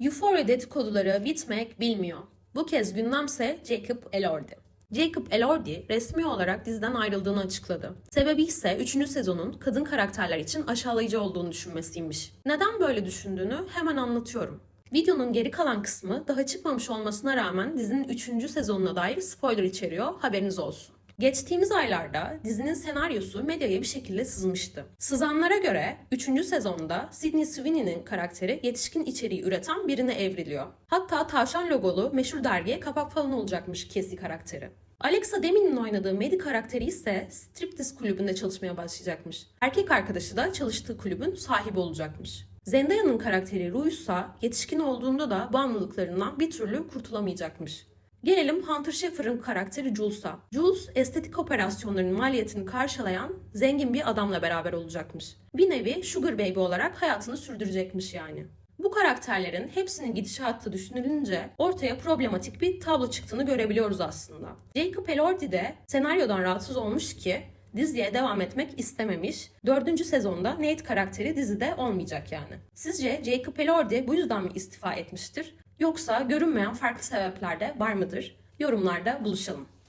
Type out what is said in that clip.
Euphoria dedikoduları bitmek bilmiyor. Bu kez gündemse Jacob Elordi. Jacob Elordi resmi olarak diziden ayrıldığını açıkladı. Sebebi ise 3. sezonun kadın karakterler için aşağılayıcı olduğunu düşünmesiymiş. Neden böyle düşündüğünü hemen anlatıyorum. Videonun geri kalan kısmı daha çıkmamış olmasına rağmen dizinin 3. sezonuna dair spoiler içeriyor, haberiniz olsun. Geçtiğimiz aylarda dizinin senaryosu medyaya bir şekilde sızmıştı. Sızanlara göre 3. sezonda Sydney Sweeney'nin karakteri yetişkin içeriği üreten birine evriliyor. Hatta tavşan logolu meşhur dergiye kapak falan olacakmış Cassie karakteri. Alexa Demi'nin oynadığı Maddie karakteri ise striptiz kulübünde çalışmaya başlayacakmış. Erkek arkadaşı da çalıştığı kulübün sahibi olacakmış. Zendaya'nın karakteri Rue ise yetişkin olduğunda da bağımlılıklarından bir türlü kurtulamayacakmış. Gelelim Hunter Schafer'ın karakteri Jules'a. Jules, estetik operasyonların maliyetini karşılayan zengin bir adamla beraber olacakmış. Bir nevi Sugar Baby olarak hayatını sürdürecekmiş yani. Bu karakterlerin hepsinin gidişatı düşünülünce ortaya problematik bir tablo çıktığını görebiliyoruz aslında. Jacob Elordi de senaryodan rahatsız olmuş ki diziye devam etmek istememiş. Dördüncü sezonda Nate karakteri dizide olmayacak yani. Sizce Jacob Elordi bu yüzden mi istifa etmiştir? Yoksa görünmeyen farklı sebepler de var mıdır? Yorumlarda buluşalım.